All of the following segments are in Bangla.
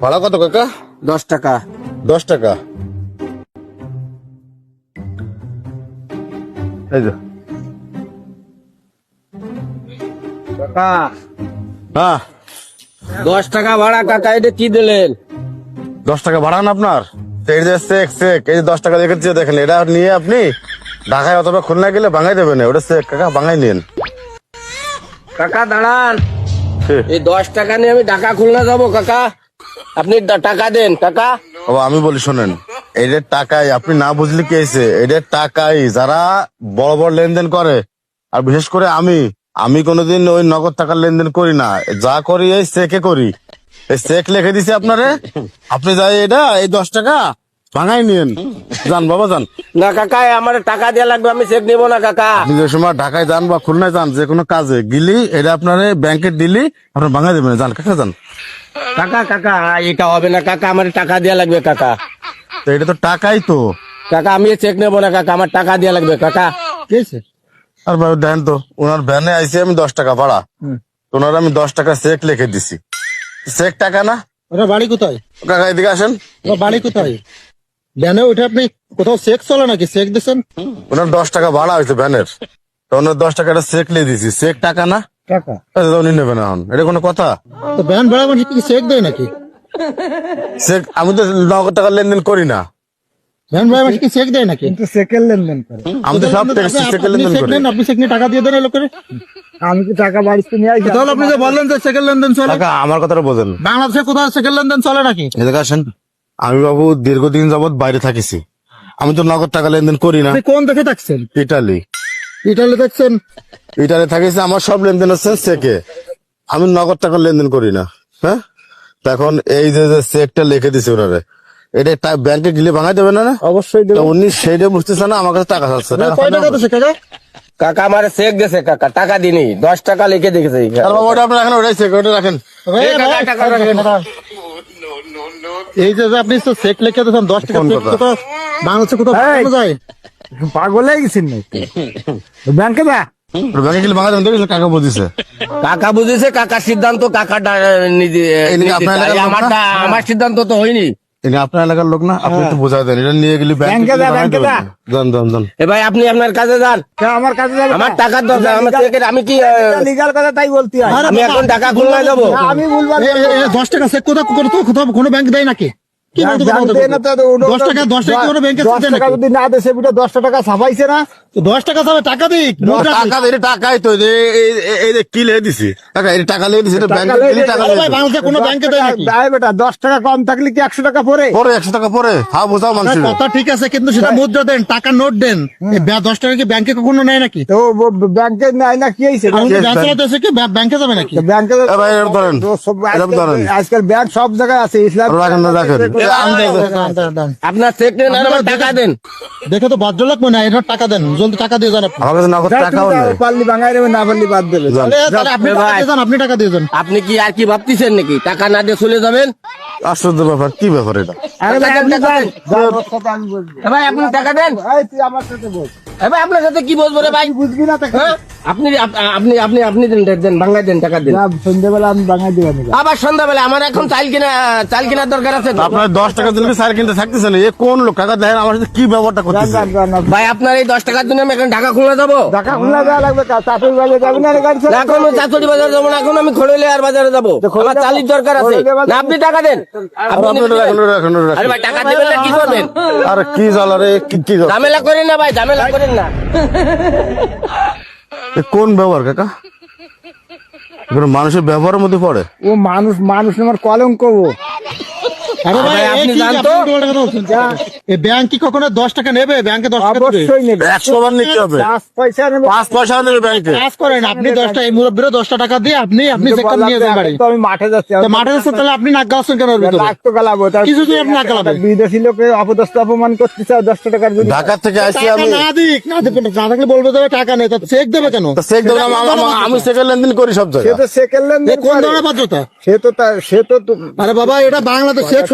ভাড়া কত কাকা? দশ টাকা। দশ টাকা? এই যে। কাকা। হ্যাঁ। দশ টাকা ভাড়া কাকা এটা কি দিলেন? দশ টাকা ভাড়া না আপনার? এই যে চেক চেক। এই যে দশ টাকা দেখেছি দেখেন এটা নিয়ে আপনি ঢাকায় অথবা খুলনা গেলে ভাঙাই দেবেন ওটা চেক কাকা ভাঙাই নিন। কাকা দাঁড়ান। এই দশ টাকা নিয়ে আমি ঢাকা খুলনা যাব, কাকা। আপনি টাকা দেন, টাকা। আমি বলি শোনেন এদের টাকাই, আপনি না বুঝলে কি হয়েছে? টাকাই, যারা বড় বড় লেনদেন করে, আর বিশেষ করে আমি আমি কোনোদিন ওই নগদ টাকার লেনদেন করি না। যা করি, এই চেকে করি। চেক লিখে দিছি আপনারে। আপনি যাই, এটা, এই দশ টাকা ভাঙাই যান বাবা যান। না কাকা আমার টাকা দেওয়া লাগবে আমি চেক নিবো না কাকা। সময় ঢাকায় যান বা খুলনায় যান যে কোনো কাজে গিলি এটা আপনার ব্যাংকে দিলি আপনার ভাঙাই দেবেন। যান কাকা যান। কাকা কাকা এটা হবে না কাকা আমার টাকা দেওয়া লাগবে কাকা। তো এটা তো টাকাই তো। কাকা আমি চেক নেব না কাকা আমার টাকা দেওয়া লাগবে কাকা। কি হয়েছে? আর ভাই দেন তো ওনার ভ্যানে আইসি আমি দশ টাকা ভাড়া। ওনার আমি দশ টাকা চেক লিখে দিছি। চেক টাকা না? বাড়ি কোথায়? কাকা এদিকে আসেন। বাড়ি কোথায়? ভ্যানে ওইটা আপনি কোথাও চেক চলে নাকি? চেক দিচ্ছেন ওনার দশ টাকা ভাড়া হয়েছে ভ্যানের তো ওনার দশ টাকাটা চেক লিয়ে দিছি। চেক টাকা না? টাকা। আচ্ছা, উনি নেবেন এখন। এটা কোনো কথা? তো ভ্যান ভাড়া মানে কি চেক দেয় নাকি? চেক আমি তো নগদ টাকার লেনদেন করি না। ভ্যান ভাড়া মানে কি চেক দেয় নাকি? কিন্তু সেকেন্ড লেনদেন করে। আমি তো সব আপনি- চেকের লেনদেন করি। আপনি চেক নিয়ে টাকা দিয়ে দেন লোকের আমি কি টাকা বাড়িতে নিয়ে আসি? তাহলে আপনি যে বললেন যে সেকেন্ড লেনদেন চলে। আমার কথাটা বোঝেন। বাংলাদেশে কোথাও সেকেন্ড লেনদেন চলে নাকি? এদিকে আসেন। আমি বাবু দীর্ঘদিন যাবত বাইরে থাকিছি। আমি তো নগদ টাকা লেনদেন করি না। আপনি কোন দেখে থাকছেন? ইটালি। ইটালি দেখছেন ইটালি থাকিছি আমার সব লেনদেন হচ্ছে চেকে। আমি নগদ টাকা লেনদেন করি না। হ্যাঁ? তো এখন এই যে যে চেকটা লিখে দিছে ওনারে এটা টা- ব্যাংকে গিলে ভাঙাই দেবে না না? অবশ্যই তো উনি সেইটা বুঝতেছে না আমার কাছে টাকা চাচ্ছে টাকা কয় টাকা কাকা? কাকা আমার চেক দিয়েছে কাকা টাকা দিনি দশ টাকা লিখে দেখেছে আর বাবা ওটা আপনার এখন ওটাই চেক ওটা রাখেন। এই কাকা, টাকা রাখেন। এই যে আপনি তো চেক লিখে দিচ্ছেন দশ টাকা কোন চেক কোথাও বাংলাদেশে কোথাও এই। যায়? পাগল হয়ে গেছেন নাকি? ব্যাংকে যা। ব্যাংকে গিলে কাকা বুঝিছে। কাকা বুঝেছে কাকার সিদ্ধান্ত কাকা? আমার সিদ্ধান্ত তো হয়নি। এটা আপনার এলাকার লোক না আপনি একটু বোঝা দেন। এটা নিয়ে গেলে ব্যাংকে ব্যাংকে যা, ব্যাংকে যা। যান যান যান এ ভাই আপনি আপনার কাজে যান। আমার কাছে যাবেন আমার টাকার দরকার আমার চেকের আমি কি লিগ্যাল কথা তাই বলতে হয়। আমি এখন টাকা খুলনা যাব? আমি বলব এই- এই- এই দশ টাকা চেক কোথাও কোনো ব্যাংক দেয় নাকি? নাকি? নাকি? কম থাকলে কি একশো টাকা পরে পরে একশো টাকা পরে বোঝাও কথা ঠিক আছে কিন্তু সেটা মুদ্রা দেন টাকা নোট দেন। দশ টাকা কি ব্যাংকে কখনো নেয় নাকি? ব্যাংকে নেয় না কি হয়েছে? আমি Yes, ব্যাংক যাবে নাকি? ব্যাংকে আজকাল ব্যাংক সব জায়গায় আছে ইসলাম আপনার চেক নেন আর আমার টাকা দেন। দেখে তো ভদ্রলোক মনে হয় এটা টাকা দেন জলদি টাকা দিয়ে যান আপনি। আমার কাছে নগদ টাকাও নেই। পারলি বাঙাই দেবে না পারলি বাদ দেবে। যান। তাহলে- তাহলে আপনি টাকা দিয়ে যান আপনি টাকা দিয়ে যান। আপনি কি আর কি ভাবতেছেন নাকি? টাকা না দিয়ে চলে যাবেন? আশ্চর্য ব্যাপার কি ব্যাপার এটা? আরে ভাই, টাকা আপনি টাকা দেন। ভাই আপনি টাকা দেন। এই, তুই আমার সাথে বল। ভাই আপনার সাথে কি বলব রে ভাই? বুঝবি না? আপনি আপনি আপনি আপনি দেন দেন বাংলায় দেন টাকা দেন। যা, সন্ধ্যেবেলা আমি বাঙাই দেবো। আবার সন্ধ্যাবেলা আমার এখন চাল কিনা চাল কেনার দরকার আছে আপনার দশ টাকা দিলে কি কিনতে থাকতেছে না? এ কোন লোক? টাকা দেখেন আমার সাথে কি ব্যবহারটা করতেছে। ভাই আপনার এই দশ টাকার জন্য আমি এখন ঢাকা খুলনা যাব। ঢাকা খুলনা যাওয়া লাগবে কা? চাটুর বাজারে না রে গাড়ি না, চালাতে? এখন বাজার যাব না এখন আমি খড়লে আর বাজারে যাব। আমার চালির দরকার আছে। খোলাইলে না আপনি টাকা দেন। আরে ভাই টাকা দেবেন না কি করবেন? আরে কি জ্বালা রে কি কি ঝামেলা করেন না ভাই ঝামেলা করেন না। কোন ব্যবহার কাকা? মানুষের ব্যবহারের মধ্যে পড়ে। ও মানুষ মানুষ আমার কলঙ্ক আরে ভাই আপনি তো। এই ব্যাংক কি কখনো দশ টাকা নেবে? ব্যাংকে দশ টাকা অবশ্যই নেবে। একশো বার নিতে হবে। পয়সা নেবে পাঁচ পয়সা নেবে ব্যাংকে কাজ করেন আপনি দশটা এই মুরব্বীরা দশটা টাকা দিয়ে আপনি আপনি তো নিয়ে যান বাড়ি। আমি মাঠে যাচ্ছি। মাঠে যাচ্ছে তাহলে আপনি নাক গাছেন কেন ওর ভিতরে? গালাবো কিছু তুই আপনি নাক গালাবে। বিদেশি লোকে অপদস্থ অপমান করতে চাও দশটা টাকার জন্য। ঢাকা থেকে আমি। না দিক না দেবে না থাকলে বলবে দেবে টাকা নেই তা চেক দেবে কেন? চেক দেবেন আমি- চেকের লেনদেন করি সব সে জায়গায়। তো সেকেন্ড লেনদেন কোন ধরনের ভদ্রতা সে তো সে তো আরে বাবা এটা বাংলাদেশ চেক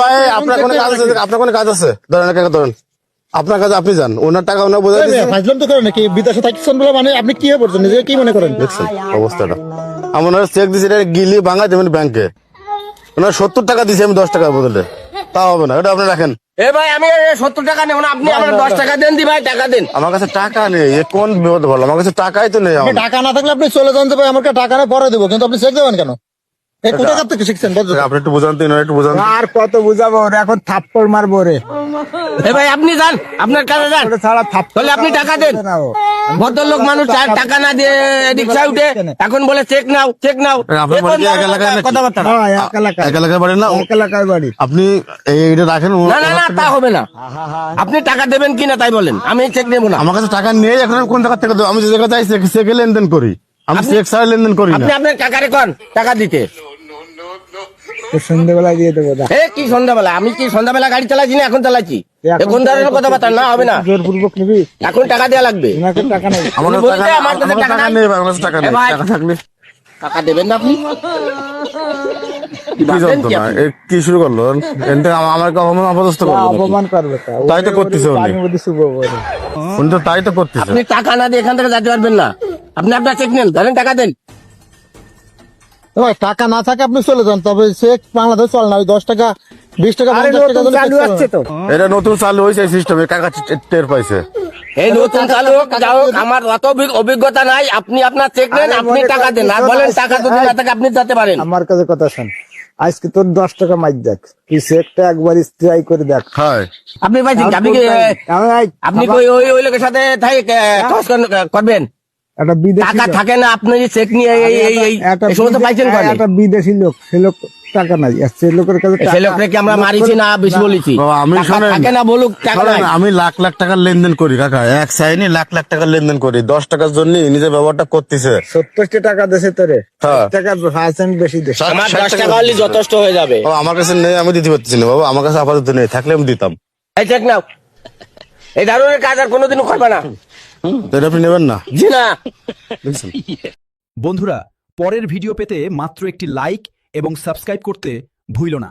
ভাই আপনার কোনো কাজ আছে আপনার কোনো কাজ আছে? ধরেন কাকা ধরেন। আপনার কাছে আপনি যান ওনার টাকা ওনার বোঝাই দিয়েছে তো করেন নাকি? বিদেশে থাকছেন বলে মানে আপনি কি মনে করেন? দেখছেন অবস্থাটা। আমার চেক দিয়েছে এটা গিলি ভাঙা দেবেন ব্যাংকে ওনার সত্তর টাকা দিয়েছি আমি দশ টাকার বদলে। তা হবে না এটা আপনি রাখেন। এ ভাই আমি সত্তর টাকা নেব না আপনি আমার দশ টাকা দেন দি ভাই টাকা দেন। আমার কাছে টাকা নেই এ কোন বিপদ বলো আমার কাছে টাকাই তো নেই আমার। টাকা না থাকলে আপনি চলে যান ভাই আমার কাছে টাকা পরে দেবো কিন্তু আপনি চেক দেবেন কেন? এই থেকে শিখছেন? আপনি একটু বুঝান তো একটু বুঝান আর কত বুঝাবো ওর এখন থাপ্পড় মারবো রে এ ভাই আপনি যান আপনার কাছে যান। ছাড়া থাপ্পড় তাহলে আপনি টাকা দেন। ভদ্রলোক মানুষ টাকা- টাকা না দিয়ে রিক্সা উঠে এখন বলে চেক নাও চেক নাও। আপনার এ কোন বাড়ি কি এক এলাকায় নাকি? কথাবার্তা না। হ্যাঁ, এক এলাকায় এক। এলাকায় বাড়ি না? এক এলাকায় বাড়ি। আপনি এইটা রাখেন না না না তা হবে না। আপনি টাকা দেবেন কিনা তাই বলেন। আমি চেক নেব না। আমার কাছে টাকা নেই এখন কোন জায়গা থেকে দেবো? আমি যে জায়গায় চাই চেকে লেনদেন করি। আমি চেক ছাড়া লেনদেন করি না। আপনি আপনার কাকারে কন টাকা দিতে। তো সন্ধ্যেবেলায় দিয়ে দেবো এ কি সন্ধ্যাবেলা? আমি কি সন্ধ্যাবেলা গাড়ি চালাচ্ছি না এখন চালাচ্ছি এ কোন ধরনের কথাবার্তা না হবে না। জোরপূর্বক নিবি? এখন টাকা দেওয়া লাগবে। টাকা নেই। আমার কাছে টাকা- আমার কাছে আমার কাছে টাকা টাকা নাই। নেই আমার কাছে টাকা নেই। টাকা থাকলে। টাকা দেবেন না আপনি? কি ভাবছেন কি যন্ত্রণা আপনি? শুরু করল? আমাকে অপমান অপদস্থ করল অপমান করবে তাই তো করতেছে উনি। আমি বলি শুভ বলে। উনি তো তাই তো করতেছে। আপনি টাকা না দিয়ে এখান থেকে যেতে পারবেন না। আপনি আপনার চেক নেন ধরেন টাকা দেন। ভাই টাকা না থাকে আপনি চলে যান তবে চেক বাংলাদেশ চল না ওই দশ টাকা বিশ টাকা চালু আসছে। তো। এটা নতুন চালু হয়েছে সিস্টেমে কাকা টের পাইছে। এই নতুন চালু হোক আমার অত অভিজ্ঞতা নাই আপনি আপনার চেক নেন আপনি টাকা দেন আর বলেন টাকা যদি না থাকে আপনি যেতে পারেন। আমার কাছে কথা শোন আজকে তোর দশ টাকা মাইর দেখ তুই চেকটা একবার ট্রাই করে দেখ। হ্যাঁ। আপনি ভাই আপনি কি আপনি কই ওই ওই লোকের সাথে থাই করবেন? একটা বিদেশি টাকা থাকে না আপনি যে চেক নিয়ে এই এই এই একটা এই সমস্ত পাইছেন একটা বিদেশি লোক সে লোক টাকা নাই। আর সে লোকের কাছে সে লোকরে কি আমরা মারিছি না বেশি বলেছি। আমি টাকা থাকে না বলুক টাকা নাই। আমি লাখ লাখ টাকার লেনদেন করি কাকা। এক সাইনে লাখ লাখ টাকার লেনদেন করি দশ টাকার জন্য নিজের ব্যবহারটা করতেছে। সত্তরটি টাকা দেশে তোরে। হ্যাঁ। টাকা পার্সেন্ট বেশি দে ষাট- আমার ষাট দশ টাকা টাকা হলে যথেষ্ট হয়ে যাবে। ও, আমার কাছে নেই আমি দিতে পারতেছি না বাবা। আমার কাছে আপাতত নেই থাকলে আমি দিতাম। এই চেক নাও। এই ধরনের কাজ আর কোনোদিনও করবে না। তো এটা আপনি নেবেন না? জি না। বন্ধুরা পরের ভিডিও পেতে মাত্র একটি লাইক এবং সাবস্ক্রাইব করতে ভুইল না।